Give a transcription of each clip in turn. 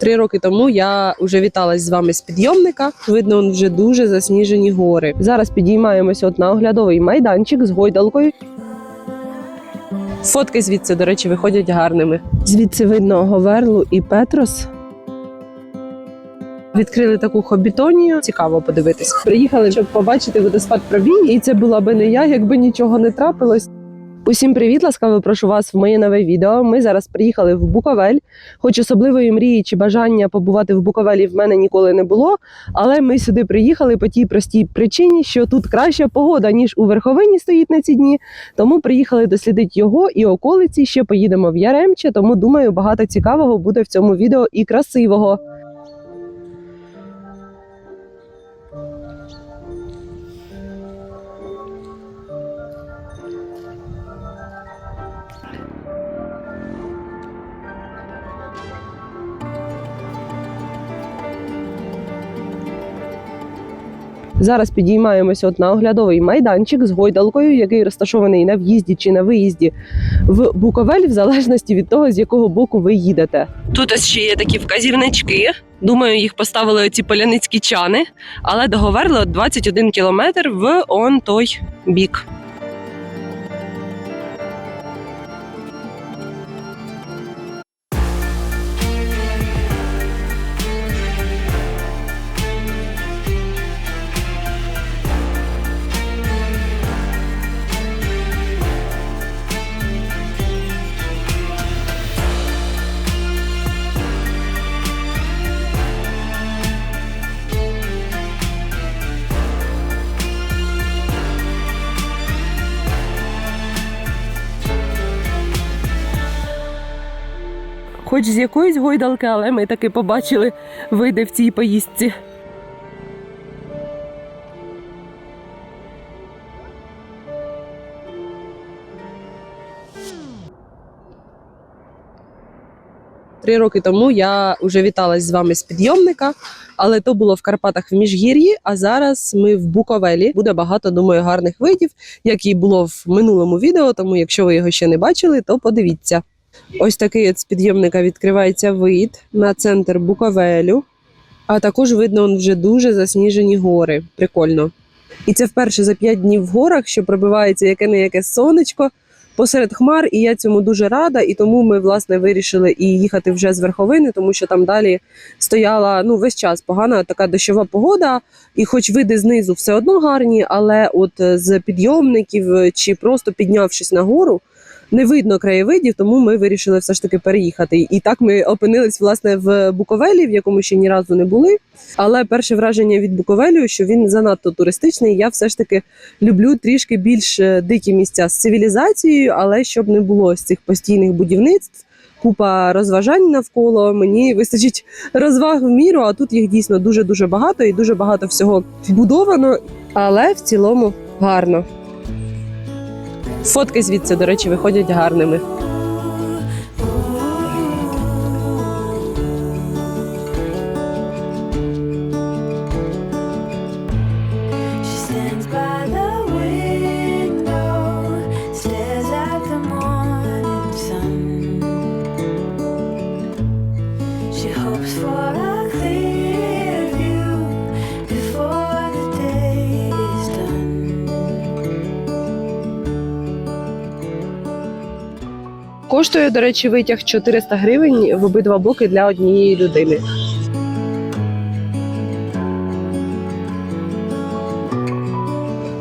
Три роки тому я вже віталась з вами з підйомника. Видно, вже дуже засніжені гори. Зараз підіймаємося от на оглядовий майданчик з гойдалкою. Фотки звідси, до речі, виходять гарними. Звідси видно Говерлу і Петрос. Відкрили таку хобітонію. Цікаво подивитись. Приїхали, щоб побачити водоспад пробій, і це була би не я, якби нічого не трапилось. Усім привіт, ласкаво прошу вас в моє нове відео. Ми зараз приїхали в Буковель. Хоч особливої мрії чи бажання побувати в Буковелі в мене ніколи не було. Але ми сюди приїхали по тій простій причині, що тут краща погода, ніж у Верховині стоїть на ці дні. Тому приїхали дослідити його і околиці. Ще поїдемо в Яремче. Тому думаю, багато цікавого буде в цьому відео і красивого. Зараз підіймаємося от на оглядовий майданчик з гойдалкою, який розташований на в'їзді чи на виїзді в Буковель, в залежності від того, з якого боку ви їдете. Тут ось ще є такі вказівнички. Думаю, їх поставили оці поляницькі чани, але договорили 21 кілометр в он той бік. Хоч з якоїсь гойдалки, але ми таки побачили види в цій поїздці. Три роки тому я вже віталась з вами з підйомника, але то було в Карпатах в Міжгір'ї. А зараз ми в Буковелі. Буде багато, думаю, гарних видів, як і було в минулому відео. Тому, якщо ви його ще не бачили, то подивіться. Ось такий от з підйомника відкривається вид на центр Буковелю. А також видно он вже дуже засніжені гори. Прикольно. І це вперше за 5 днів в горах, що пробивається яке не яке сонечко посеред хмар, і я цьому дуже рада. І тому ми власне вирішили і їхати вже з верховини, тому що там далі стояла ну весь час погана така дощова погода. І хоч види знизу все одно гарні, але от е, з підйомників е, чи просто піднявшись на гору, не видно краєвидів, тому ми вирішили все ж таки переїхати. І так ми опинились власне в Буковелі, в якому ще ні разу не були. Але перше враження від Буковелю, що він занадто туристичний. Я все ж таки люблю трішки більш е, дикі місця з цивілізацією, але щоб не було з цих постійних будівництв. Купа розважань навколо мені вистачить розваг в міру, а тут їх дійсно дуже дуже багато і дуже багато всього вбудовано, але в цілому гарно. Фотки звідси, до речі, виходять гарними. До речі, витяг 400 гривень в обидва боки для однієї людини.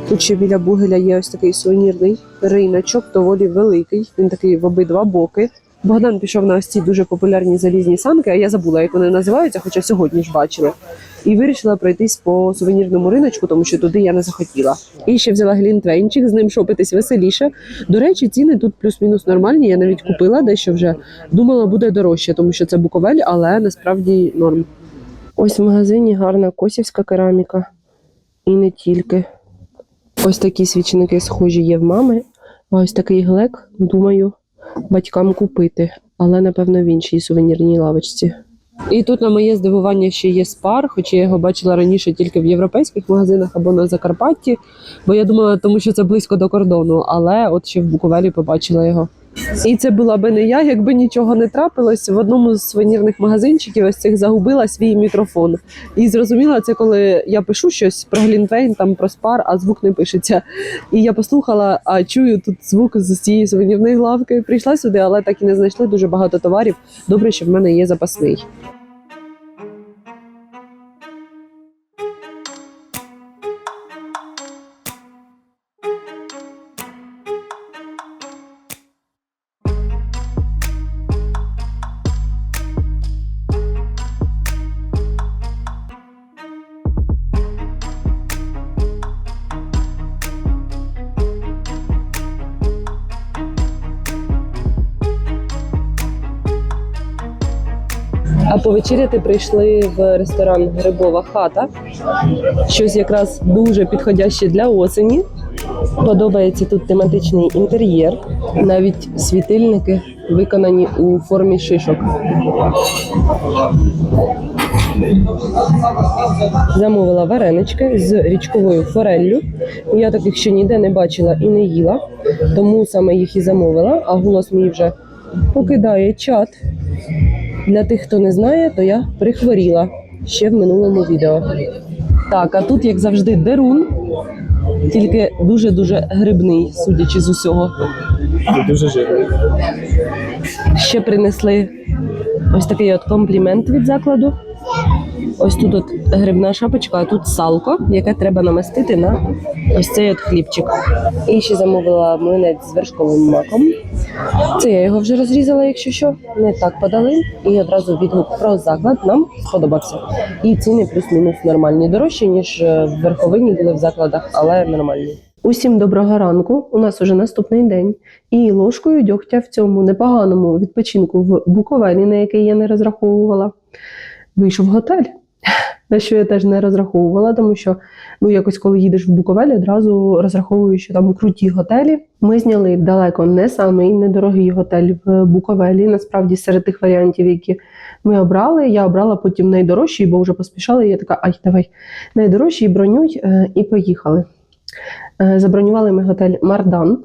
Тут ще біля бугеля є ось такий сувенірний риночок, доволі великий. Він такий в обидва боки. Богдан пішов на ось ці дуже популярні залізні санки, а я забула, як вони називаються, хоча сьогодні ж бачили. І вирішила пройтись по сувенірному риночку, тому що туди я не захотіла. І ще взяла глінтвейнчик, з ним шопитись веселіше. До речі, ціни тут плюс-мінус нормальні. Я навіть купила дещо вже. Думала, буде дорожче, тому що це Буковель, але насправді норм. Ось в магазині гарна косівська кераміка. І не тільки. Ось такі свічники схожі є в мами. А ось такий глек, думаю, батькам купити, але напевно в іншій сувенірній лавочці. І тут на моє здивування ще є спар, хоч я його бачила раніше тільки в європейських магазинах або на Закарпатті, бо я думала, тому що це близько до кордону, але от ще в Буковелі побачила його. І це була би не я, якби нічого не трапилось. В одному з сувенірних магазинчиків ось цих загубила свій мікрофон. І зрозуміла це, коли я пишу щось про Глінтвейн, там про спар, а звук не пишеться. І я послухала, а чую тут звук з цієї сувенірної лавки. Прийшла сюди, але так і не знайшли дуже багато товарів. Добре, що в мене є запасний. А повечеряти прийшли в ресторан Грибова хата. Щось якраз дуже підходяще для осені. Подобається тут тематичний інтер'єр, навіть світильники виконані у формі шишок. Замовила варенички з річковою фореллю. Я таких ще ніде не бачила і не їла, тому саме їх і замовила. А голос мій вже покидає чат. Для тих, хто не знає, то я прихворіла ще в минулому відео. Так, а тут, як завжди, дерун, тільки дуже-дуже грибний, судячи з усього. Дуже жирний. Ще принесли ось такий от комплімент від закладу. Ось тут от грибна шапочка, а тут салко, яке треба намастити на ось цей от хлібчик. І ще замовила млинець з вершковим маком. Це я його вже розрізала, якщо що. Не так подали. І одразу відгук про заклад нам сподобався. І ціни плюс-мінус нормальні. Дорожчі, ніж е, в верховині були в закладах, але нормальні. Усім доброго ранку. У нас уже наступний день. І ложкою дьогтя в цьому непоганому відпочинку в Буковелі, на який я не розраховувала, вийшов готель. На що я теж не розраховувала, тому що ну якось коли їдеш в Буковель, одразу розраховую, що там круті готелі. Ми зняли далеко не самий недорогий готель в Буковелі. Насправді, серед тих варіантів, які ми обрали, я обрала потім найдорожчий, бо вже поспішала. І я така, ай, давай, найдорожчий, бронюй, е, і поїхали. Е, Забронювали ми готель Мардан.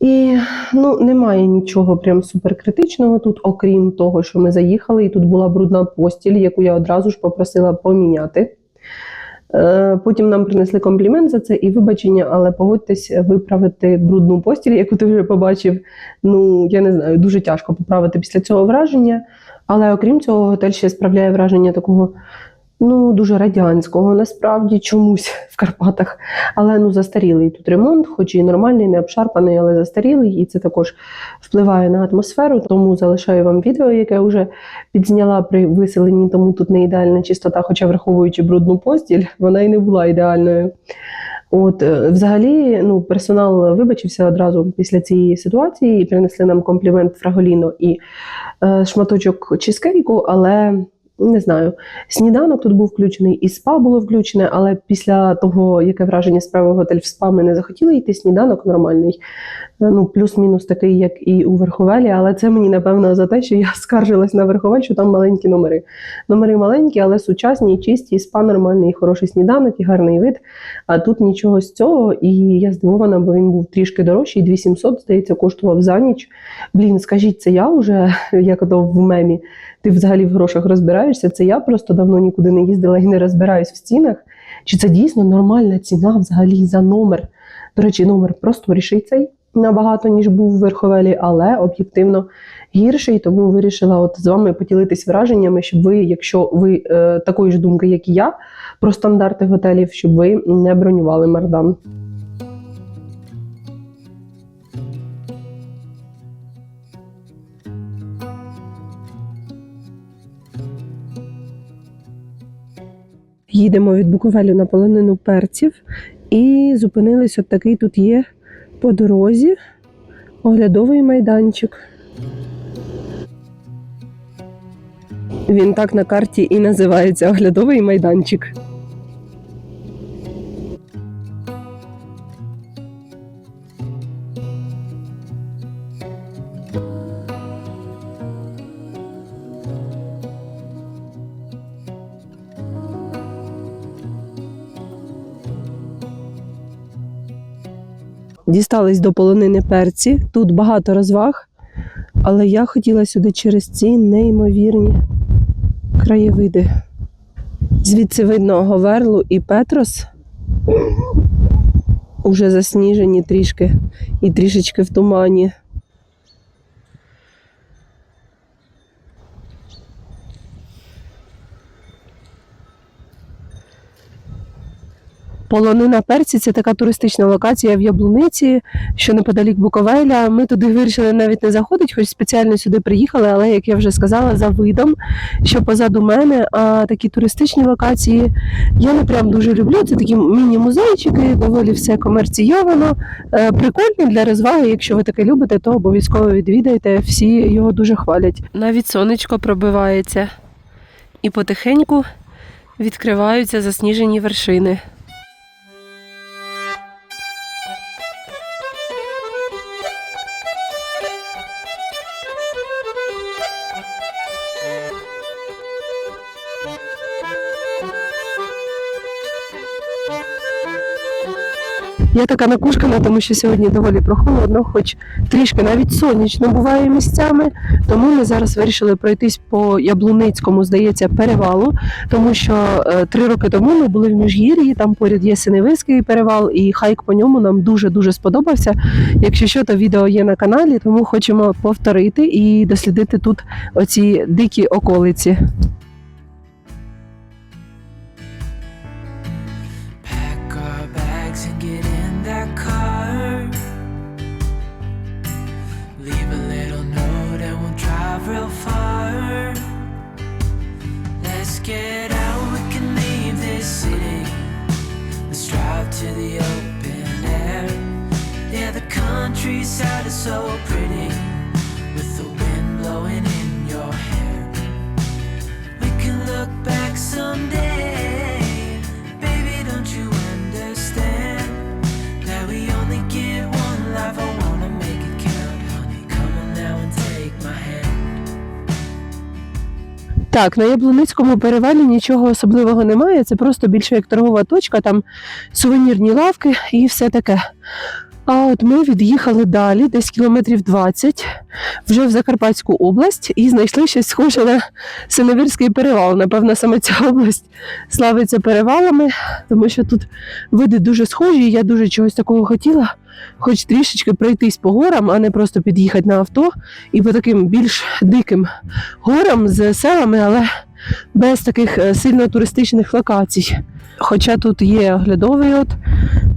І ну, немає нічого прям суперкритичного тут, окрім того, що ми заїхали, і тут була брудна постіль, яку я одразу ж попросила поміняти. Е, Потім нам принесли комплімент за це і вибачення, але погодьтесь виправити брудну постіль, яку ти вже побачив. Ну, я не знаю, дуже тяжко поправити після цього враження. Але окрім цього, готель ще справляє враження такого ну, дуже радянського, насправді чомусь в Карпатах. Але ну, застарілий тут ремонт, хоч і нормальний, не обшарпаний, але застарілий, і це також впливає на атмосферу. Тому залишаю вам відео, яке вже підзняла при виселенні, тому тут не ідеальна чистота, хоча враховуючи брудну постіль, вона і не була ідеальною. От, е, взагалі, ну, персонал вибачився одразу після цієї ситуації і принесли нам комплімент Фраголіно і е, шматочок чизкейку, але не знаю, сніданок тут був включений, і спа було включене, але після того, яке враження справив готель в спа, ми не захотіли йти. Сніданок нормальний. Е, Ну, плюс-мінус такий, як і у Верховелі, але це мені напевно за те, що я скаржилась на Верховель, що там маленькі номери. Номери маленькі, але сучасні, чисті, і спа нормальний, і хороший сніданок, і гарний вид. А тут нічого з цього, і я здивована, бо він був трішки дорожчий, 2700, здається, коштував за ніч. Блін, скажіть, це я вже, як ото в мемі, ти взагалі в грошах розбираєшся? Це я просто давно нікуди не їздила і не розбираюсь в цінах. Чи це дійсно нормальна ціна взагалі за номер? До речі, номер просторіший цей набагато, ніж був в Верховелі, але об'єктивно гірший. Тому вирішила от з вами поділитись враженнями, щоб ви, якщо ви е, такої ж думки, як і я, про стандарти готелів, щоб ви не бронювали Мардан. Їдемо від Буковелю на полонину перців і зупинились. От такий тут є по дорозі оглядовий майданчик. Він так на карті і називається оглядовий майданчик. Дістались до полонини перці. Тут багато розваг, але я хотіла сюди через ці неймовірні краєвиди. Звідси видно Говерлу і Петрос. Уже засніжені трішки і трішечки в тумані. Полонина Перці це така туристична локація в Яблуниці, що неподалік Буковеля. Ми туди вирішили навіть не заходити, хоч спеціально сюди приїхали, але як я вже сказала, за видом, що позаду мене. А такі туристичні локації я не прям дуже люблю. Це такі міні-музейчики, доволі все комерційовано. Е, Прикольно для розваги. Якщо ви таке любите, то обов'язково відвідайте. Всі його дуже хвалять. Навіть сонечко пробивається і потихеньку відкриваються засніжені вершини. Я така накушкана, тому що сьогодні доволі прохолодно, хоч трішки навіть сонячно буває місцями. Тому ми зараз вирішили пройтись по Яблуницькому, здається, перевалу, тому що е, три роки тому ми були в Міжгір'ї, там поряд є Синевицький перевал, і хайк по ньому нам дуже дуже сподобався. Якщо що, то відео є на каналі, тому хочемо повторити і дослідити тут оці дикі околиці. So pretty with the wind blowing in your hair. We can look back someday. Baby, don't you understand that we only get one life? I wanna make it count, honey. Come on now and take my hand. Так, на Яблуницькому перевалі нічого особливого немає. Це просто більше як торгова точка, там сувенірні лавки і все таке. А от ми від'їхали далі, десь кілометрів 20, вже в Закарпатську область, і знайшли щось схоже на Синевірський перевал. Напевно, саме ця область славиться перевалами, тому що тут види дуже схожі. і Я дуже чогось такого хотіла, хоч трішечки пройтись по горам, а не просто під'їхати на авто і по таким більш диким горам з селами, але без таких е, сильно туристичних локацій. Хоча тут є оглядовий от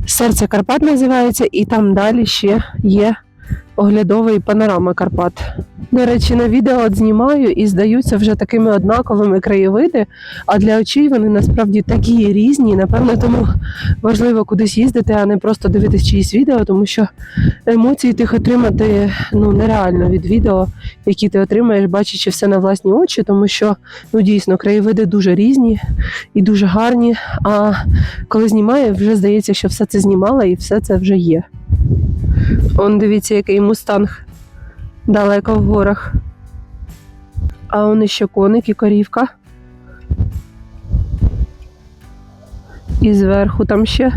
серце Карпат називається, і там далі ще є оглядовий панорама Карпат. До речі, на відео знімаю і здаються вже такими однаковими краєвиди, а для очей вони насправді такі різні. Напевно, тому важливо кудись їздити, а не просто дивитись чиїсь відео, тому що емоції тих отримати ну нереально від відео, які ти отримаєш, бачачи все на власні очі, тому що ну дійсно краєвиди дуже різні і дуже гарні. А коли знімає, вже здається, що все це знімала і все це вже є. Он дивіться, який мустанг далеко в горах. А он іще коник і корівка. І зверху там ще.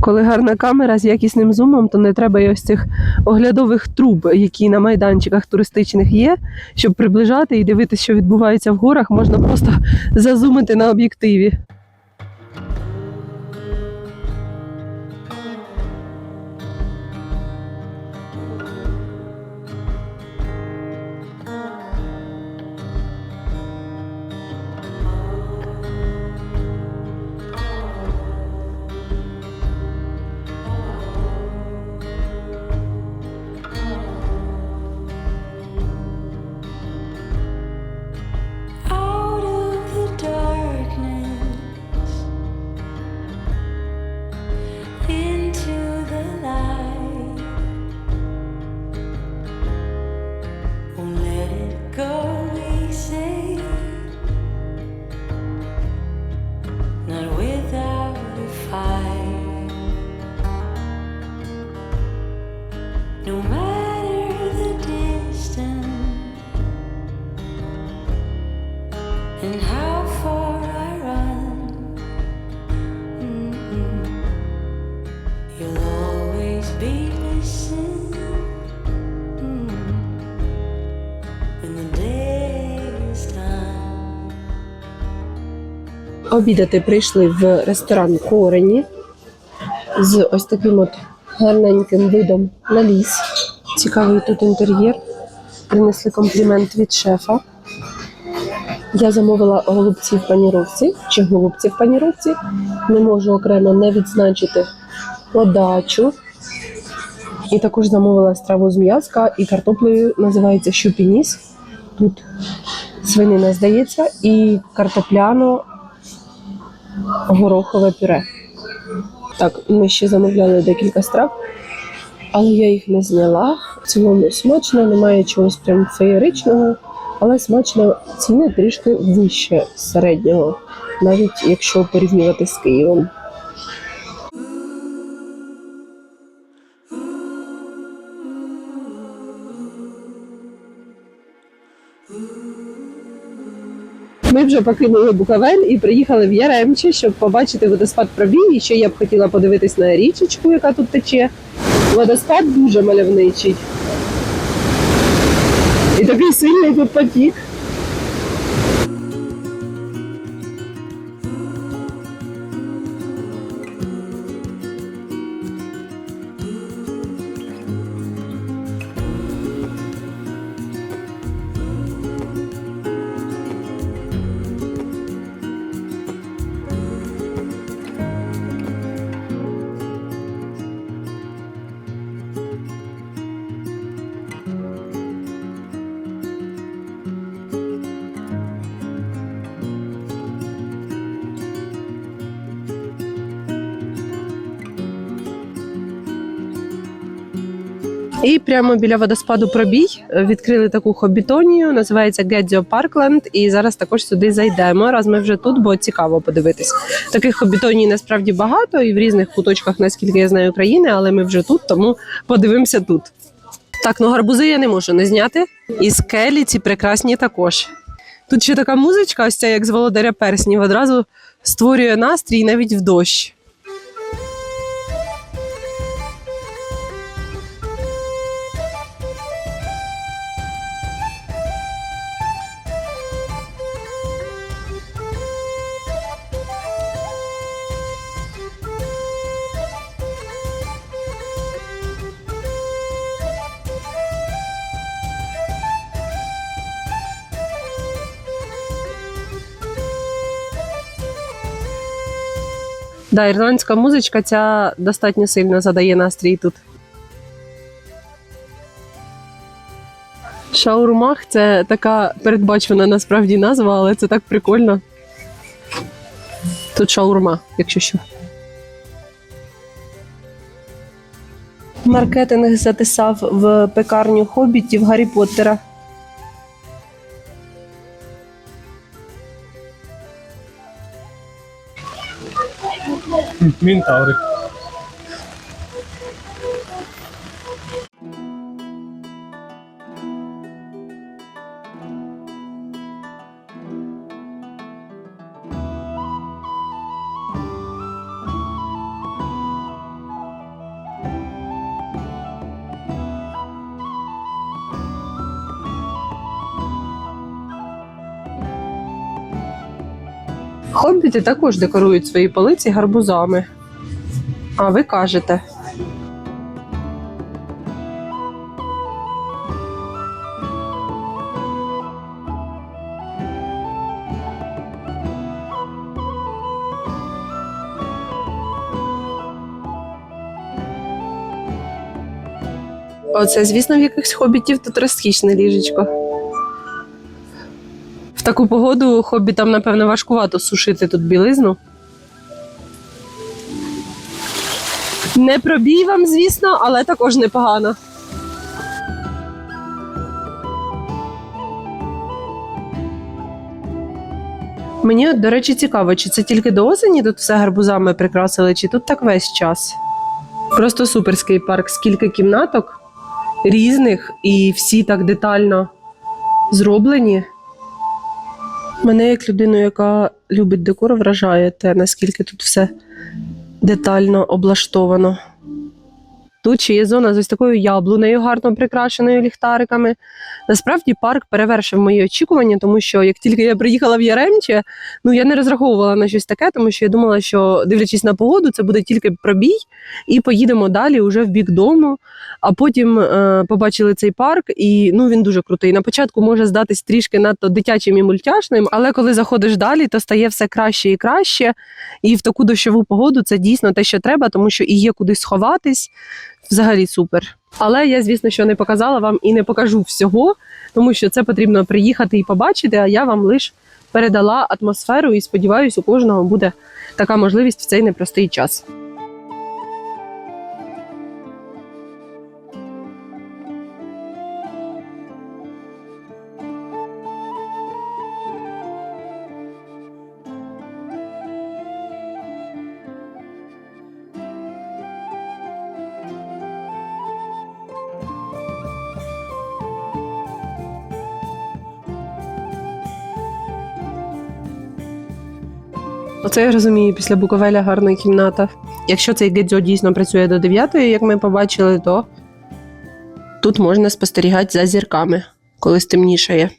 Коли гарна камера з якісним зумом, то не треба і ось цих оглядових труб, які на майданчиках туристичних є, щоб приближати і дивитися, що відбувається в горах, можна просто зазумити на об'єктиві. Обідати прийшли в ресторан Корені з ось таким от гарненьким видом на ліс. Цікавий тут інтер'єр. Принесли комплімент від шефа. Я замовила голубці в паніровці чи голубці в паніровці. Не можу окремо не відзначити подачу. І також замовила страву з м'язка і картоплею називається щупініс. Тут свинина, здається, і картопляно горохове пюре. Так, ми ще замовляли декілька страв, але я їх не зняла. В цілому смачно, немає чогось прям феєричного, але смачно ціни трішки вище середнього, навіть якщо порівнювати з Києвом. Ми вже покинули Буковель і приїхали в Яремче, щоб побачити водоспад пробій. І ще я б хотіла подивитись на річечку, яка тут тече. Водоспад дуже мальовничий. І такий сильний тут потік. І прямо біля водоспаду пробій е, відкрили таку хобітонію, називається Гедзіо Паркленд. І зараз також сюди зайдемо. Раз ми вже тут, бо цікаво подивитись. Таких хобітоній насправді багато і в різних куточках, наскільки я знаю, України, але ми вже тут, тому подивимося тут. Так, ну гарбузи я не можу не зняти. І скелі ці прекрасні також. Тут ще така музичка, ось ця як з володаря перснів, одразу створює настрій навіть в дощ. Да, ірландська музичка ця достатньо сильно задає настрій тут. Шаурмах це така передбачена насправді назва, але це так прикольно. Тут шаурма, якщо що. Маркетинг затисав в пекарню хобітів Гаррі Поттера. Minotauro. Né? Хобіти також декорують свої полиці гарбузами. А ви кажете. Оце, звісно, в якихось хобітів тут розкішне ліжечко. Таку погоду хобітам, напевно, важкувато сушити тут білизну. Не пробій вам, звісно, але також непогано. Мені, до речі, цікаво, чи це тільки до осені тут все гарбузами прикрасили, чи тут так весь час. Просто суперський парк, скільки кімнаток різних і всі так детально зроблені. Мене як людину, яка любить декор, вражає те, наскільки тут все детально облаштовано. Тут ще є зона з ось такою яблунею, гарно прикрашеною ліхтариками. Насправді парк перевершив мої очікування, тому що як тільки я приїхала в Яремче, ну я не розраховувала на щось таке, тому що я думала, що дивлячись на погоду, це буде тільки пробій, і поїдемо далі уже в бік дому. А потім е, побачили цей парк, і ну він дуже крутий. На початку може здатись трішки надто дитячим і мультяшним, але коли заходиш далі, то стає все краще і краще. І в таку дощову погоду це дійсно те, що треба, тому що і є куди сховатись. Взагалі супер. Але я, звісно, що не показала вам і не покажу всього, тому що це потрібно приїхати і побачити. А я вам лише передала атмосферу і сподіваюся, у кожного буде така можливість в цей непростий час. Оце я розумію, після Буковеля гарна кімната. Якщо цей гедзьо дійсно працює до 9, як ми побачили, то тут можна спостерігати за зірками, коли стемнішає.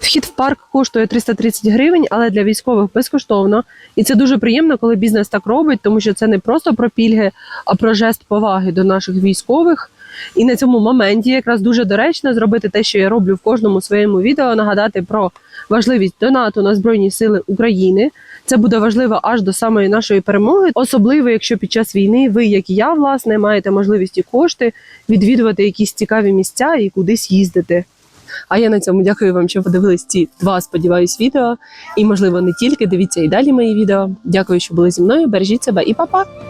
Вхід в парк коштує 330 гривень, але для військових безкоштовно. І це дуже приємно, коли бізнес так робить, тому що це не просто про пільги, а про жест поваги до наших військових. І на цьому моменті якраз дуже доречно зробити те, що я роблю в кожному своєму відео, нагадати про важливість донату на Збройні Сили України. Це буде важливо аж до самої нашої перемоги, особливо якщо під час війни ви, як і я, власне, маєте можливість і кошти відвідувати якісь цікаві місця і кудись їздити. А я на цьому дякую вам, що подивились ці два, сподіваюсь, відео. І, можливо, не тільки. Дивіться і далі мої відео. Дякую, що були зі мною. Бережіть себе і па-па!